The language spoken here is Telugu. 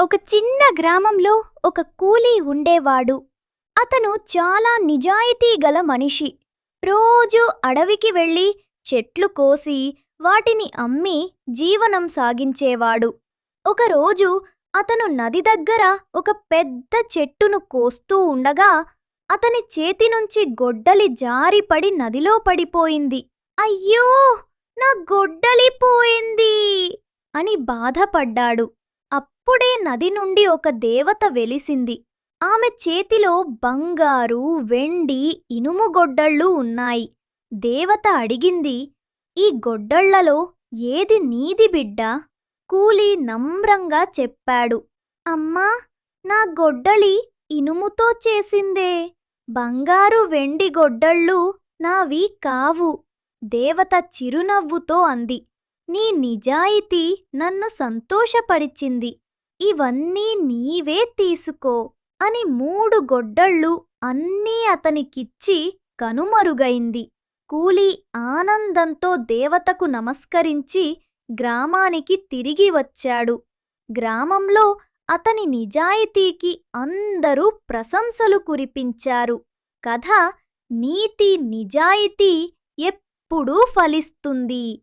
ఒక చిన్న గ్రామంలో ఒక కూలీ ఉండేవాడు. అతను చాలా నిజాయితీ గల మనిషి. రోజూ అడవికి వెళ్ళి చెట్లు కోసి వాటిని అమ్మి జీవనం సాగించేవాడు. ఒకరోజు అతను నది దగ్గర ఒక పెద్ద చెట్టును కోస్తూ ఉండగా అతని చేతి నుంచి గొడ్డలి జారిపడి నదిలో పడిపోయింది. అయ్యో! నా గొడ్డలి పోయింది! అని బాధపడ్డాడు. అప్పుడే నది నుండి ఒక దేవత వెలిసింది. ఆమె చేతిలో బంగారు వెండి ఇనుము గొడ్డళ్ళు ఉన్నాయి. దేవత అడిగింది ఈ గొడ్డళ్ళలో ఏది నీది బిడ్డ కూలి నమ్రంగా చెప్పాడు అమ్మా నా గొడ్డలి ఇనుముతో చేసిందే. బంగారు వెండి గొడ్డళ్ళు నావి కావు. దేవత చిరునవ్వుతో అంది నీ నిజాయితీ నన్ను సంతోషపరిచింది. ఇవన్నీ నీవే తీసుకో అని మూడు గొడ్డళ్ళు అన్నీ అతనికిచ్చి కనుమరుగైంది. కూలి ఆనందంతో దేవతకు నమస్కరించి గ్రామానికి తిరిగి వచ్చాడు. గ్రామంలో అతని నిజాయితీకి అందరూ ప్రశంసలు కురిపించారు. కథ నీతి నిజాయితీ ఎప్పుడూ ఫలిస్తుంది.